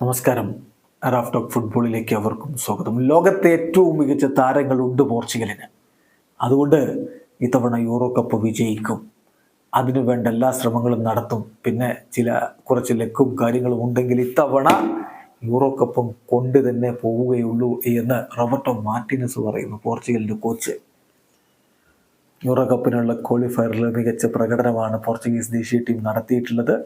നമസ്കാരം. Raf talk ഫുട്ബോളിലേക്ക് അവർക്കും സ്വാഗതം. ലോകത്തെ ഏറ്റവും മികച്ച താരങ്ങളുണ്ട് പോർച്ചുഗലിന്. അതുകൊണ്ട് ഇത്തവണ യൂറോ കപ്പ് വിജയിക്കും. അതിനുവേണ്ട എല്ലാ ശ്രമങ്ങളും നടത്തും. പിന്നെ ചില കുറച്ച് ലക്കും കാര്യങ്ങളും ഉണ്ടെങ്കിൽ ഇത്തവണ യൂറോ കപ്പും കൊണ്ട് തന്നെ പോവുകയുള്ളൂ എന്ന് റോബർട്ടോ മാർട്ടിനസ് പറയുന്നു പോർച്ചുഗലിന്റെ കോച്ച്. യൂറോ കപ്പിനുള്ള ക്വാളിഫയറിൽ മികച്ച പ്രകടനമാണ് പോർച്ചുഗീസ് ദേശീയ ടീം നടത്തിയിട്ടുള്ളത്.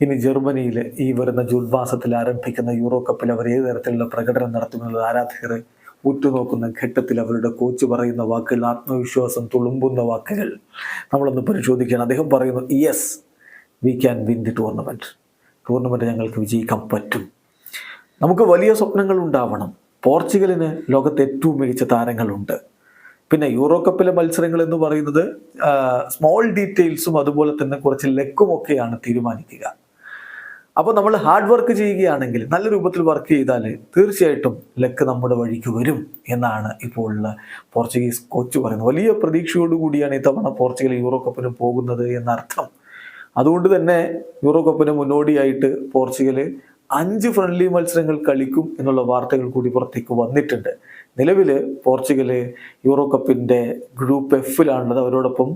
ഇനി ജർമ്മനിയിൽ ഈ വരുന്ന ജൂൺ മാസത്തിൽ ആരംഭിക്കുന്ന യൂറോ കപ്പിൽ അവർ ഏത് തരത്തിലുള്ള പ്രകടനം നടത്തുമെന്നത് ആരാധകർ ഉറ്റുനോക്കുന്ന ഘട്ടത്തിൽ അവരുടെ കോച്ച് പറയുന്ന വാക്കുകൾ ആത്മവിശ്വാസം തുളുമ്പുന്ന വാക്കുകൾ നമ്മളൊന്ന് പരിശോധിക്കുകയാണ് അദ്ദേഹം പറയുന്നു yes we can win the tournament tournament ഞങ്ങൾക്ക് വിജയിക്കാൻ പറ്റും. നമുക്ക് വലിയ സ്വപ്നങ്ങൾ ഉണ്ടാവണം. പോർച്ചുഗലിന് ലോകത്തെ ഏറ്റവും മികച്ച താരങ്ങളുണ്ട്. പിന്നെ യൂറോ കപ്പിലെ മത്സരങ്ങൾ എന്ന് പറയുന്നത് സ്മോൾ ഡീറ്റെയിൽസും അതുപോലെ തന്നെ കുറച്ച് ലക്കുമൊക്കെയാണ് തീരുമാനിക്കുക. അപ്പോൾ നമ്മൾ ഹാർഡ് വർക്ക് ചെയ്യുകയാണെങ്കിൽ നല്ല രൂപത്തിൽ വർക്ക് ചെയ്താൽ തീർച്ചയായിട്ടും ലക്ക് നമ്മുടെ വഴിക്ക് വരും എന്നാണ് ഇപ്പോൾ ഉള്ള പോർച്ചുഗീസ് കോച്ച് പറയുന്നത്. വലിയ പ്രതീക്ഷയോടുകൂടിയാണ് ഇത്തവണ പോർച്ചുഗൽ യൂറോ കപ്പിന് പോകുന്നത് എന്നർത്ഥം. അതുകൊണ്ട് തന്നെ യൂറോ കപ്പിന് മുന്നോടിയായിട്ട് പോർച്ചുഗൽ അഞ്ച് ഫ്രണ്ട്ലി മത്സരങ്ങൾ കളിക്കും എന്നുള്ള വാർത്തകൾ കൂടി പുറത്തേക്ക് വന്നിട്ടുണ്ട്. നിലവിൽ പോർച്ചുഗൽ യൂറോ കപ്പിന്റെ ഗ്രൂപ്പ് എഫിലാണുള്ളത്. അവരോടൊപ്പം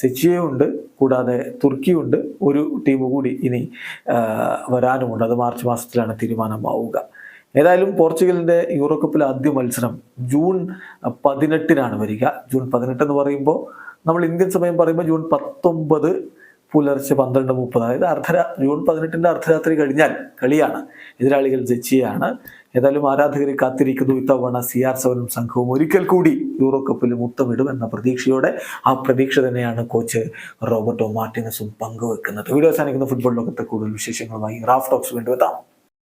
സെച്ചിയുണ്ട് കൂടാതെ തുർക്കിയുണ്ട് ഒരു ടീം കൂടി ഇനി വരാനുമുണ്ട്. അത് മാർച്ച് മാസത്തിലാണ് തീരുമാനമാവുക. ഏതായാലും പോർച്ചുഗലിന്റെ യൂറോ കപ്പിലെ ആദ്യ മത്സരം ജൂൺ പതിനെട്ടിനാണ് വരിക. ജൂൺ പതിനെട്ട് എന്ന് പറയുമ്പോൾ നമ്മൾ ഇന്ത്യൻ സമയം പറയുമ്പോൾ ജൂൺ പത്തൊമ്പത് പുലർച്ചെ പന്ത്രണ്ട് മുപ്പത് അതായത് അർദ്ധരാ ജൂൺ പതിനെട്ടിന്റെ അർദ്ധരാത്രി കഴിഞ്ഞാൽ കളിയാണ്. എതിരാളികൾ ജച്ചിയാണ് ഏതായാലും ആരാധകരെ കാത്തിരിക്കുന്നു. ഇത്തവണ സി ആർ സെവനും സംഘവും ഒരിക്കൽ കൂടി യൂറോ കപ്പിൽ മുത്തമിടും എന്ന പ്രതീക്ഷയോടെ ആ പ്രതീക്ഷ തന്നെയാണ് കോച്ച് റോബർട്ടോ മാർട്ടിനസും പങ്കുവെക്കുന്നത്. വീഡിയോ അവസാനിക്കുന്ന. ഫുട്ബോൾ ലോകത്തെ കൂടുതൽ വിശേഷങ്ങളുമായി റാഫ് ടോക്സ് വീണ്ടും എത്താം.